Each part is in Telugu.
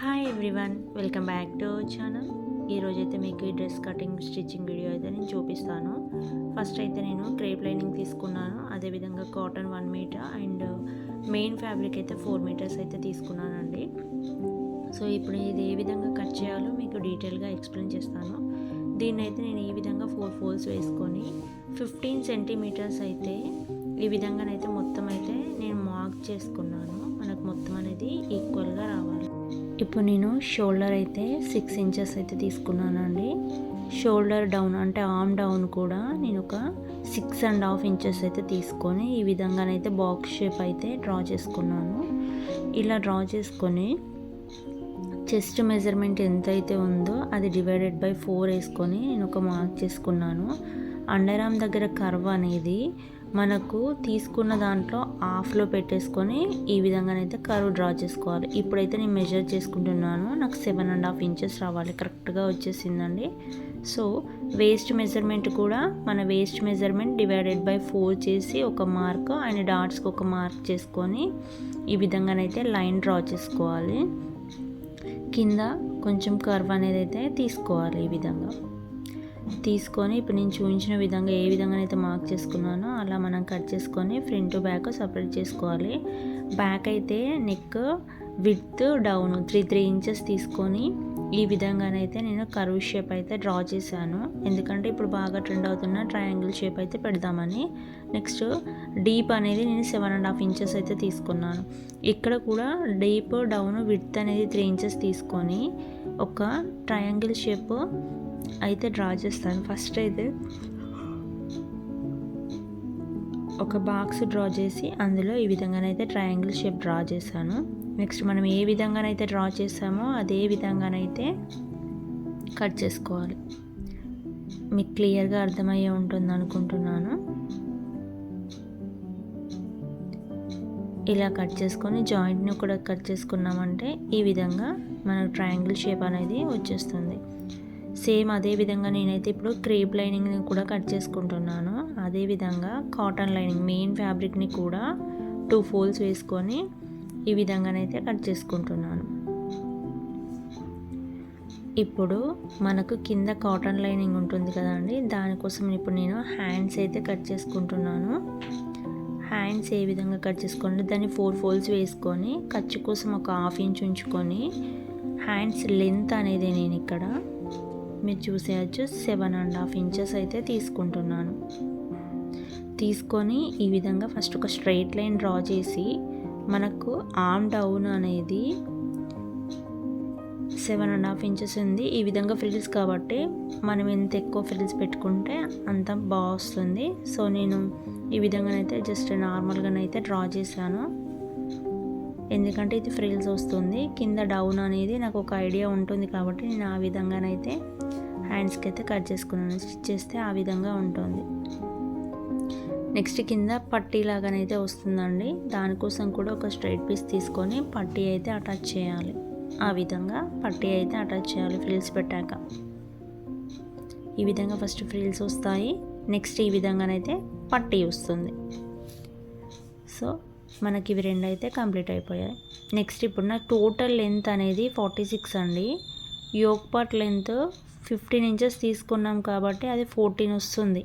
Hi everyone welcome back to channel ఈరోజు అయితే మీకు ఈ డ్రెస్ కటింగ్ స్టిచ్చింగ్ వీడియో అయితే నేను చూపిస్తాను. ఫస్ట్ అయితే నేను క్రేప్ లైనింగ్ తీసుకున్నాను. అదేవిధంగా cotton one meter and main fabric అయితే ఫోర్ మీటర్స్ అయితే తీసుకున్నానండి. సో ఇప్పుడు ఇది ఏ విధంగా కట్ చేయాలో మీకు డీటెయిల్గా ఎక్స్ప్లెయిన్ చేస్తాను. దీన్ని అయితే నేను ఈ విధంగా ఫోర్ ఫోల్స్ వేసుకొని ఫిఫ్టీన్ సెంటీమీటర్స్ అయితే ఈ విధంగానైతే మొత్తం అయితే నేను మార్క్ చేసుకున్నాను. మనకు మొత్తం అనేది ఈక్వల్గా రావాలి. ఇప్పుడు నేను షోల్డర్ అయితే సిక్స్ ఇంచెస్ అయితే తీసుకున్నానండి. షోల్డర్ డౌన్ అంటే ఆర్మ్ డౌన్ కూడా నేను ఒక సిక్స్ అండ్ హాఫ్ ఇంచెస్ అయితే తీసుకొని ఈ విధంగానైతే బాక్స్ షేప్ అయితే డ్రా చేసుకున్నాను. ఇలా డ్రా చేసుకొని చెస్ట్ మెజర్మెంట్ ఎంత అయితే ఉందో అది డివైడెడ్ బై ఫోర్ వేసుకొని నేను ఒక మార్క్ చేసుకున్నాను. అండర్ ఆర్మ్ దగ్గర కర్వ్ అనేది మనకు తీసుకున్న దాంట్లో హాఫ్లో పెట్టేసుకొని ఈ విధంగానైతే కర్వ్ డ్రా చేసుకోవాలి. ఇప్పుడైతే నేను మెజర్ చేసుకుంటున్నాను. నాకు సెవెన్ అండ్ హాఫ్ ఇంచెస్ రావాలి. కరెక్ట్గా వచ్చేసిందండి. సో వేస్ట్ మెజర్మెంట్ కూడా మన waist measurement divided by four చేసి ఒక మార్క్ అండ్ డాట్స్కి ఒక మార్క్ చేసుకొని ఈ విధంగానైతే లైన్ డ్రా చేసుకోవాలి. కింద కొంచెం కర్వ్ అనేది అయితే తీసుకోవాలి ఈ విధంగా. తీసుకొని ఇప్పుడు నేను చూపించిన విధంగా ఏ విధంగా అయితే మార్క్ చేసుకున్నానో అలా మనం కట్ చేసుకొని ఫ్రంట్ బ్యాక్ సపరేట్ చేసుకోవాలి. బ్యాక్ అయితే neck width down three three inches తీసుకొని ఈ విధంగానైతే నేను కర్వ్ షేప్ అయితే డ్రా చేశాను. ఎందుకంటే ఇప్పుడు బాగా ట్రెండ్ అవుతున్న ట్రయాంగిల్ షేప్ అయితే పెడదామని. నెక్స్ట్ డీప్ అనేది నేను సెవెన్ అండ్ హాఫ్ ఇంచెస్ అయితే తీసుకున్నాను. ఇక్కడ కూడా డీప్ డౌన్ విత్ అనేది త్రీ ఇంచెస్ తీసుకొని ఒక ట్రయాంగిల్ షేప్ అయితే డ్రా చేస్తాను. ఫస్ట్ అయితే ఒక బాక్స్ డ్రా చేసి అందులో ఈ విధంగానైతే ట్రయాంగిల్ షేప్ డ్రా చేశాను. నెక్స్ట్ మనం ఏ విధంగానైతే డ్రా చేసామో అదే విధంగానైతే కట్ చేసుకోవాలి. మీకు క్లియర్గా అర్థమయ్యే ఉంటుంది అనుకుంటున్నాను. ఇలా కట్ చేసుకొని జాయింట్ని కూడా కట్ చేసుకున్నామంటే ఈ విధంగా మనకు ట్రయాంగిల్ షేప్ అనేది వచ్చేస్తుంది. సేమ్ అదే విధంగా నేనైతే ఇప్పుడు క్రేప్ లైనింగ్ని కూడా కట్ చేసుకుంటున్నాను. అదే విధంగా కాటన్ లైనింగ్ మెయిన్ ఫ్యాబ్రిక్ని కూడా టూ ఫోల్స్ వేసుకొని ఈ విధంగానైతే కట్ చేసుకుంటున్నాను. ఇప్పుడు మనకు కింద కాటన్ లైనింగ్ ఉంటుంది కదండి దానికోసం ఇప్పుడు నేను హ్యాండ్స్ అయితే కట్ చేసుకుంటున్నాను. హ్యాండ్స్ ఏ విధంగా కట్ చేసుకోండి దాన్ని ఫోర్ ఫోల్స్ వేసుకొని ఖర్చు కోసం ఒక హాఫ్ ఇంచ్ ఉంచుకొని హ్యాండ్స్ లెంత్ అనేది నేను ఇక్కడ మీరు చూసేయచ్చు సెవెన్ అండ్ హాఫ్ ఇంచెస్ అయితే తీసుకుంటున్నాను. తీసుకొని ఈ విధంగా ఫస్ట్ ఒక స్ట్రైట్ లైన్ డ్రా చేసి మనకు ఆమ్ డౌన్ అనేది సెవెన్ అండ్ హాఫ్ ఇంచెస్ ఉంది. ఈ విధంగా ఫ్రిల్స్ కాబట్టి మనం ఎంత ఎక్కువ ఫ్రిల్స్ పెట్టుకుంటే అంత బాగా వస్తుంది. సో నేను ఈ విధంగానైతే జస్ట్ నార్మల్గానైతే డ్రా చేశాను. ఎందుకంటే ఇది ఫ్రిల్స్ వస్తుంది. కింద డౌన్ అనేది నాకు ఒక ఐడియా ఉంటుంది కాబట్టి నేను ఆ విధంగానైతే హ్యాండ్స్కి అయితే కట్ చేసుకున్నాను. స్టిచ్ చేస్తే ఆ విధంగా ఉంటుంది. నెక్స్ట్ కింద పట్టీ లాగానైతే వస్తుందండి. దానికోసం కూడా ఒక స్ట్రైట్ పీస్ తీసుకొని పట్టీ అయితే అటాచ్ చేయాలి. ఆ విధంగా పట్టీ అయితే అటాచ్ చేయాలి ఫ్రిల్స్ పెట్టాక. ఈ విధంగా ఫస్ట్ ఫ్రిల్స్ వస్తాయి. నెక్స్ట్ ఈ విధంగానైతే పట్టీ వస్తుంది. సో మనకి ఇవి రెండు అయితే కంప్లీట్ అయిపోయాయి. నెక్స్ట్ ఇప్పుడు నా టోటల్ లెంత్ అనేది ఫార్టీ సిక్స్ అండి. Yoke part length fifteen inches తీసుకున్నాం కాబట్టి అది ఫోర్టీన్ వస్తుంది.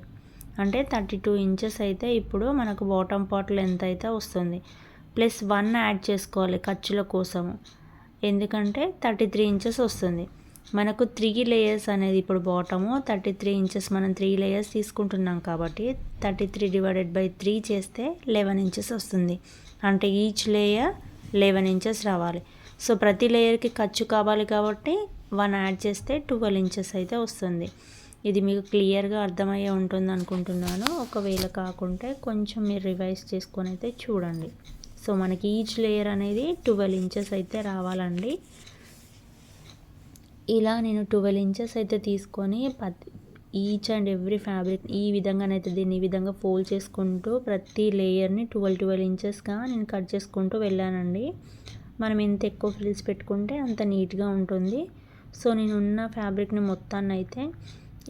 అంటే థర్టీ టూ ఇంచెస్ అయితే ఇప్పుడు మనకు బాటమ్ పార్ట్ లెంత్ అయితే వస్తుంది. ప్లస్ వన్ యాడ్ చేసుకోవాలి ఖర్చుల కోసము. ఎందుకంటే థర్టీ త్రీ ఇంచెస్ వస్తుంది. మనకు త్రీ లేయర్స్ అనేది ఇప్పుడు బాటము థర్టీ త్రీ ఇంచెస్ మనం త్రీ లేయర్స్ తీసుకుంటున్నాం కాబట్టి thirty three divided by three చేస్తే లెవెన్ ఇంచెస్ వస్తుంది. అంటే ఈచ్ లేయర్ లెవెన్ ఇంచెస్ రావాలి. సో ప్రతి లేయర్కి ఖర్చు కావాలి కాబట్టి వన్ యాడ్ చేస్తే ట్వెల్వ్ ఇంచెస్ అయితే వస్తుంది. ఇది మీకు క్లియర్గా అర్థమయ్యే ఉంటుంది అనుకుంటున్నాను. ఒకవేళ కాకుంటే కొంచెం మీరు రివైజ్ చేసుకొని అయితే చూడండి. సో మనకి ఈచ్ లేయర్ అనేది ట్వెల్వ్ ఇంచెస్ అయితే రావాలండి. ఇలా నేను ట్వెల్వ్ ఇంచెస్ అయితే తీసుకొని పత్ ఈచ్ అండ్ ఎవ్రీ ఫ్యాబ్రిక్ ఈ విధంగానైతే దీన్ని ఈ విధంగా ఫోల్డ్ చేసుకుంటూ ప్రతి లేయర్ని ట్వెల్వ్ ట్వెల్వ్ ఇంచెస్గా నేను కట్ చేసుకుంటూ వెళ్ళానండి. మనం ఎంత ఎక్కువ ఫ్రిల్స్ పెట్టుకుంటే అంత నీట్గా ఉంటుంది. సో నేను ఉన్న ఫ్యాబ్రిక్ని మొత్తాన్ని అయితే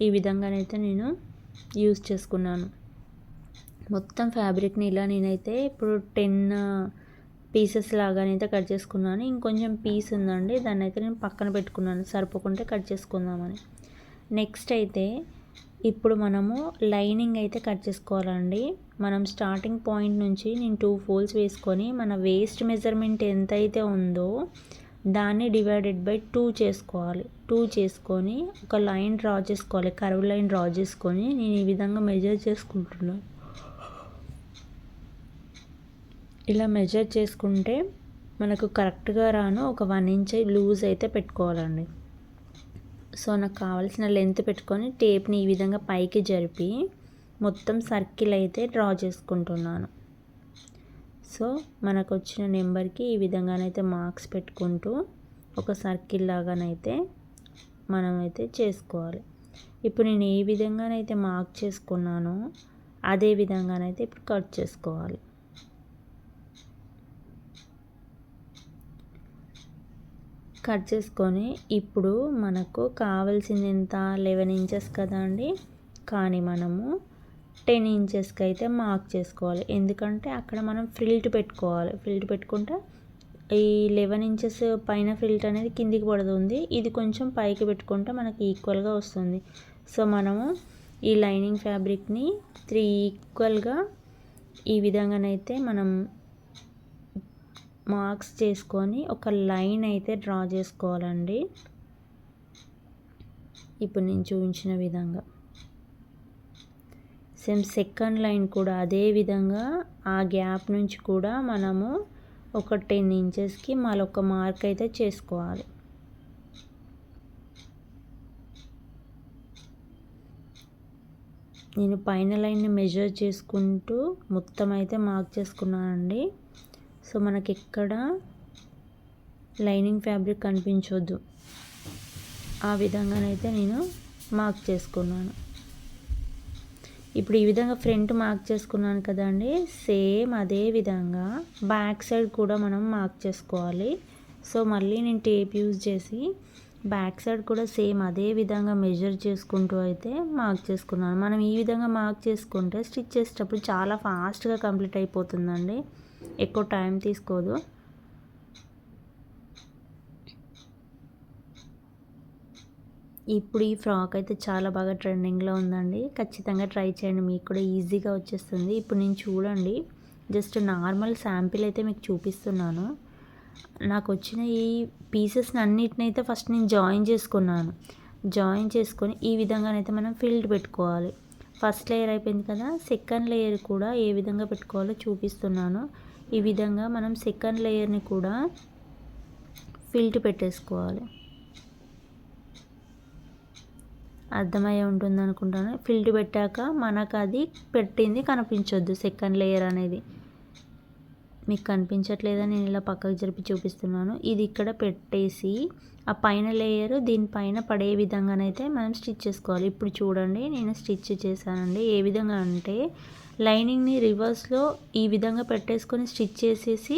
ఈ విధంగానైతే నేను యూజ్ చేసుకున్నాను. మొత్తం ఫ్యాబ్రిక్ని ఇలా నేనైతే ఇప్పుడు టెన్ పీసెస్ లాగానైతే కట్ చేసుకున్నాను. ఇంకొంచెం పీస్ ఉందండి దాన్ని అయితే నేను పక్కన పెట్టుకున్నాను. సరిపోకుంటే కట్ చేసుకుందామని. నెక్స్ట్ అయితే ఇప్పుడు మనము లైనింగ్ అయితే కట్ చేసుకోవాలండి. మనం స్టార్టింగ్ పాయింట్ నుంచి నేను టూ ఫోల్స్ వేసుకొని మన వేస్ట్ మెజర్మెంట్ ఎంత అయితే ఉందో దాన్ని డివైడెడ్ బై టూ చేసుకోవాలి. టూ చేసుకొని ఒక లైన్ డ్రా చేసుకోవాలి. కర్వ్ లైన్ డ్రా చేసుకొని నేను ఈ విధంగా మెజర్ చేసుకుంటున్నాను ఇలా మెజర్ చేసుకుంటే మనకు కరెక్ట్గా రాను ఒక వన్ ఇంచ్ లూజ్ అయితే పెట్టుకోవాలండి. సో నాకు కావాల్సిన లెంత్ పెట్టుకొని టేప్ని ఈ విధంగా పైకి జరిపి మొత్తం సర్కిల్ అయితే డ్రా చేసుకుంటున్నాను. సో మనకు వచ్చిన నెంబర్కి ఈ విధంగానైతే మార్క్స్ పెట్టుకుంటూ ఒక సర్కిల్ లాగానైతే మనమైతే చేసుకోవాలి. ఇప్పుడు నేను ఏ విధంగానైతే మార్క్ చేసుకున్నానో అదే విధంగానైతే ఇప్పుడు కట్ చేసుకోవాలి. కట్ చేసుకొని ఇప్పుడు మనకు కావాల్సింది ఎంత లెవెన్ ఇంచెస్ కదా అండి? కానీ మనము టెన్ ఇంచెస్కి అయితే మార్క్ చేసుకోవాలి. ఎందుకంటే అక్కడ మనం ఫ్రిల్ట్ పెట్టుకోవాలి. ఫ్రిల్ట్ పెట్టుకుంటే ఈ లెవెన్ ఇంచెస్ పైన ఫిల్ట్ అనేది కిందికి పడుతుంది. ఇది కొంచెం పైకి పెట్టుకుంటే మనకి ఈక్వల్గా వస్తుంది. సో మనము ఈ లైనింగ్ ఫ్యాబ్రిక్ని త్రీ ఈక్వల్గా ఈ విధంగానైతే మనం మార్క్స్ చేసుకొని ఒక లైన్ అయితే డ్రా చేసుకోవాలండి. ఇప్పుడు నేను చూపించిన విధంగా. సేమ్ సెకండ్ లైన్ కూడా అదే విధంగా ఆ గ్యాప్ నుంచి కూడా మనము ఒక టెన్ ఇంచెస్కి మరొక మార్క్ అయితే చేసుకోవాలి. నేను పైన లైన్ని మెజర్ చేసుకుంటూ మొత్తం అయితే మార్క్ చేసుకున్నానండి. సో మనకి ఎక్కడ లైనింగ్ ఫ్యాబ్రిక్ కనిపించొద్దు. ఆ విధంగానైతే నేను మార్క్ చేసుకున్నాను. ఇప్పుడు ఈ విధంగా ఫ్రంట్ మార్క్ చేసుకున్నాను కదండి. సేమ్ అదే విధంగా బ్యాక్ సైడ్ కూడా మనం మార్క్ చేసుకోవాలి. సో మళ్ళీ నేను టేప్ యూజ్ చేసి బ్యాక్ సైడ్ కూడా సేమ్ అదే విధంగా మెజర్ చేసుకుంటూ అయితే మార్క్ చేసుకున్నాను. మనం ఈ విధంగా మార్క్ చేసుకుంటే స్టిచ్ చేసేటప్పుడు చాలా ఫాస్ట్గా కంప్లీట్ అయిపోతుందండి. ఎక్కువ టైం తీసుకోదు. ఇప్పుడు ఈ ఫ్రాక్ అయితే చాలా బాగా ట్రెండింగ్లో ఉందండి. ఖచ్చితంగా ట్రై చేయండి. మీకు కూడా ఈజీగా వచ్చేస్తుంది. ఇప్పుడు నేను చూడండి. జస్ట్ నార్మల్ శాంపిల్ అయితే మీకు చూపిస్తున్నాను. నాకు వచ్చిన ఈ పీసెస్ని అన్నిటినైతే ఫస్ట్ నేను జాయిన్ చేసుకున్నాను. జాయిన్ చేసుకొని ఈ విధంగానైతే మనం ఫిల్డ్ పెట్టుకోవాలి. ఫస్ట్ లేయర్ అయిపోయింది కదా. సెకండ్ లేయర్ కూడా ఏ విధంగా పెట్టుకోవాలో చూపిస్తున్నాను. ఈ విధంగా మనం సెకండ్ లేయర్ని కూడా ఫిల్ట్ పెట్టేసుకోవాలి. అర్థమయ్యే ఉంటుంది అనుకుంటాను ఫిల్ట్ పెట్టాక మనకు అది పెట్టింది కనిపించొద్దు సెకండ్ లేయర్ అనేది. మీకు కనిపించట్లేదని నేను ఇలా పక్కకు జరిపి చూపిస్తున్నాను. ఇది ఇక్కడ పెట్టేసి ఆ పైన లేయర్ దీనిపైన పడే విధంగానైతే మనం స్టిచ్ చేసుకోవాలి. ఇప్పుడు చూడండి నేను స్టిచ్ చేశానండి. ఏ విధంగా అంటే లైనింగ్ని రివర్స్లో ఈ విధంగా పెట్టేసుకొని స్టిచ్ చేసేసి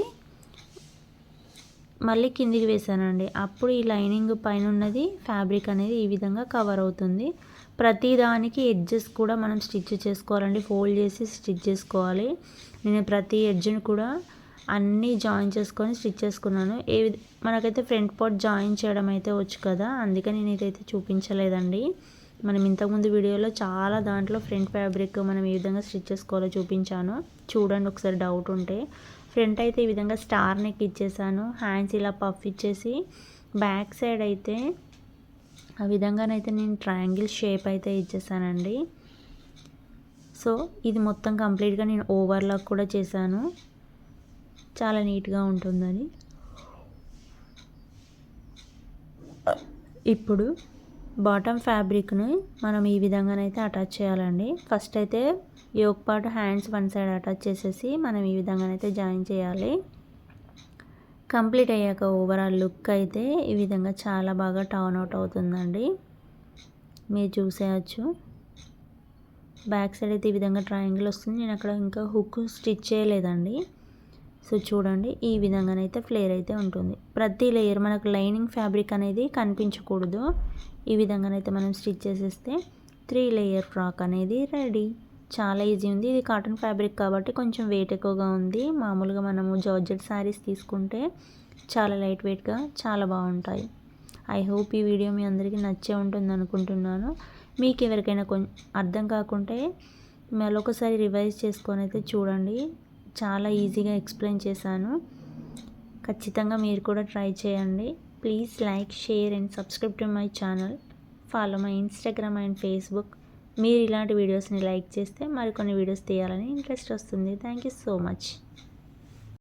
మళ్ళీ కిందికి వేసానండి అప్పుడు ఈ లైనింగ్ పైన ఉన్నది ఫ్యాబ్రిక్ అనేది ఈ విధంగా కవర్ అవుతుంది. ప్రతి దానికి ఎడ్జెస్ కూడా మనం స్టిచ్ చేసుకోవాలండి. ఫోల్డ్ చేసి స్టిచ్ చేసుకోవాలి. నేను ప్రతి ఎడ్జ్ని కూడా అన్నీ జాయిన్ చేసుకొని స్టిచ్ చేసుకున్నాను. ఏ మనకైతే ఫ్రంట్ పార్ట్ జాయిన్ చేయడం అయితే వచ్చు కదా? అందుకని నేను ఇదైతే చూపించలేదండి. మనం ఇంతకుముందు వీడియోలో చాలా దాంట్లో ఫ్రంట్ ఫ్యాబ్రిక్ మనం ఏ విధంగా స్టిచ్ చేసుకోవాలో చూపించాను. చూడండి ఒకసారి డౌట్ ఉంటే. ఫ్రంట్ అయితే ఈ విధంగా స్టార్ నెక్ ఇచ్చేసాను. హ్యాండ్స్ ఇలా పఫ్ ఇచ్చేసి బ్యాక్ సైడ్ అయితే ఆ విధంగానైతే నేను ట్రయాంగిల్ షేప్ అయితే ఇచ్చేసానండి. సో ఇది మొత్తం కంప్లీట్గా నేను ఓవర్లాక్ కూడా చేశాను. చాలా నీట్గా ఉంటుందని. ఇప్పుడు బాటమ్ ఫ్యాబ్రిక్ని మనం ఈ విధంగానైతే అటాచ్ చేయాలండి. ఫస్ట్ అయితే yoke part hands one side attach చేసేసి మనం ఈ విధంగానైతే జాయిన్ చేయాలి. కంప్లీట్ అయ్యాక ఓవరాల్ లుక్ అయితే ఈ విధంగా చాలా బాగా టర్న్ అవుట్ అవుతుందండి. మీరు చూసేయచ్చు. బ్యాక్ సైడ్ అయితే ఈ విధంగా ట్రయాంగిల్ వస్తుంది. నేను అక్కడ ఇంకా హుక్ స్టిచ్ చేయలేదండి. సో చూడండి ఈ విధంగానైతే ఫ్లేర్ అయితే ఉంటుంది. ప్రతి లేయర్ మనకు లైనింగ్ ఫ్యాబ్రిక్ అనేది కనిపించకూడదు. ఈ విధంగానైతే మనం స్టిచ్ చేసేస్తే త్రీ లేయర్ ఫ్రాక్ అనేది రెడీ. చాలా ఈజీ ఉంది. ఇది కాటన్ ఫ్యాబ్రిక్ కాబట్టి కొంచెం వెయిట్ ఎక్కువగా ఉంది. మామూలుగా మనము జార్జెట్ శారీస్ తీసుకుంటే చాలా లైట్ వెయిట్గా చాలా బాగుంటాయి. ఐ హోప్ ఈ వీడియో మీ అందరికీ నచ్చే ఉంటుంది అనుకుంటున్నాను. మీకు ఎవరికైనా కొంచెం అర్థం కాకుంటే మరొకసారి రివైజ్ చేసుకొని అయితే చూడండి. చాలా ఈజీగా ఎక్స్ప్లెయిన్ చేశాను. ఖచ్చితంగా మీరు కూడా ట్రై చేయండి. Please like share and subscribe to my channel follow my Instagram and Facebook మీరు ఇలాంటి వీడియోస్ని లైక్ చేస్తే మరికొన్ని వీడియోస్ తీయాలని ఇంట్రెస్ట్ వస్తుంది. Thank you so much